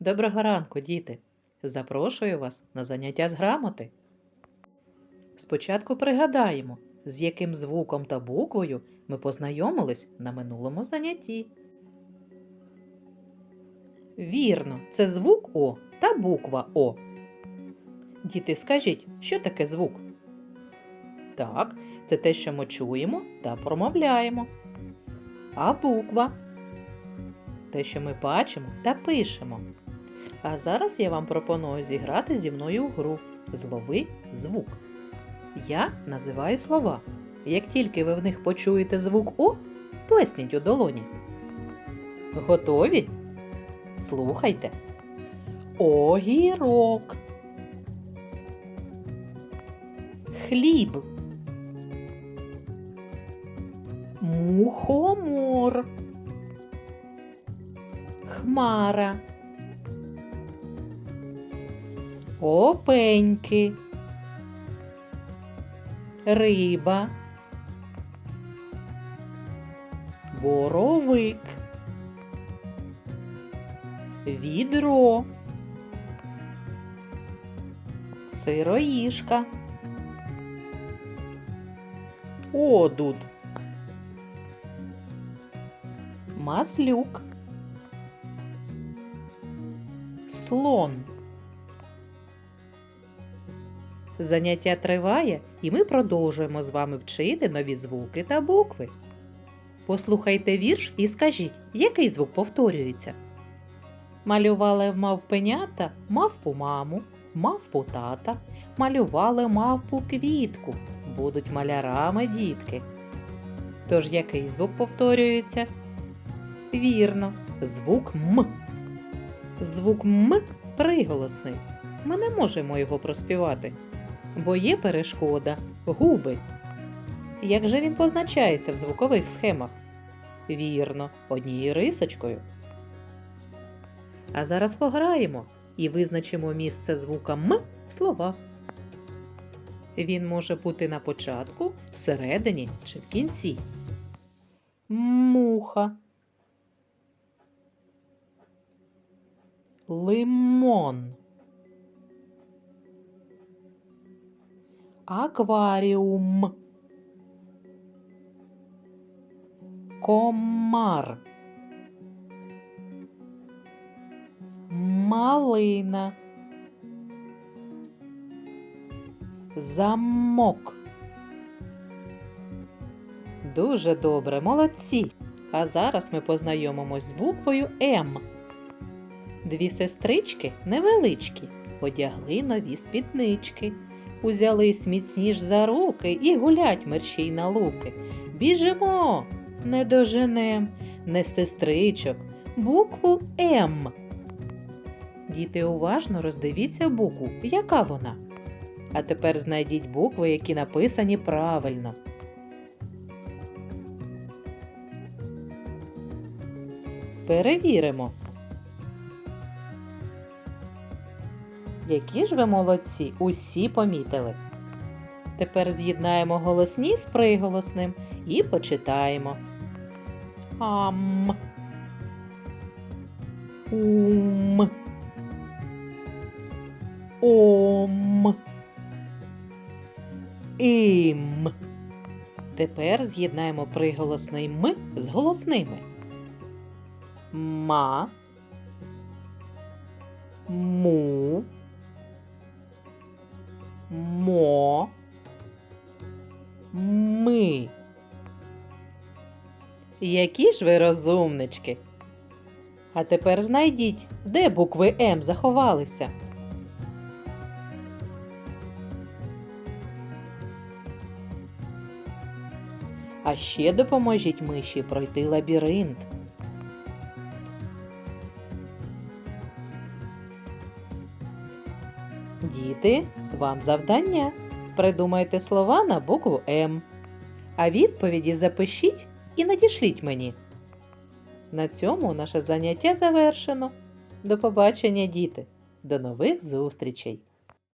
Доброго ранку, діти! Запрошую вас на заняття з грамоти. Спочатку пригадаємо, з яким звуком та буквою ми познайомились на минулому занятті. Вірно, це звук О та буква О. Діти, скажіть, що таке звук? Так, це те, що ми чуємо та промовляємо. А буква те, що ми бачимо та пишемо. А зараз я вам пропоную зіграти зі мною у гру Злови звук. Я називаю слова. Як тільки ви в них почуєте звук О, плесніть у долоні. Готові? Слухайте. Огірок. Хліб. Мухомор. Хмара. Опеньки. Риба. Боровик. Відро. Сироїшка. Одуд. Маслюк. Слон. Заняття триває, і ми продовжуємо з вами вчити нові звуки та букви. Послухайте вірш і скажіть, який звук повторюється. Малювали мавпенята мавпу маму, мавпу тата, малювали мавпу квітку, будуть малярами дітки. Тож який звук повторюється? Вірно, звук М. Звук М приголосний. Ми не можемо його проспівати, бо є перешкода губи. Як же він позначається в звукових схемах? Вірно, однією рисочкою. А зараз пограємо і визначимо місце звука М в словах. Він може бути на початку, всередині чи в кінці. Муха. Лимон. Акваріум. Комар. Малина. Замок. Дуже добре, молодці. А зараз ми познайомимось з буквою М. Дві сестрички невеличкі, одягли нові спіднички. Узялись міцніш за руки і гулять мерщій на луки. Біжимо, не доженем, не сестричок, букву М. Діти, уважно роздивіться букву, яка вона. А тепер знайдіть букви, які написані правильно. Перевіримо. Які ж ви молодці, усі помітили. Тепер з'єднаємо голосні з приголосним і почитаємо. Ам. Ум. Ом. Ім. Тепер з'єднаємо приголосний М з голосними. Ма. Му. Мо. Ми. Які ж ви розумнички? А тепер знайдіть, де букви М заховалися. А ще допоможіть миші пройти лабіринт. Діти, вам завдання. Придумайте слова на букву М. А відповіді запишіть і надішліть мені. На цьому наше заняття завершено. До побачення, діти. До нових зустрічей!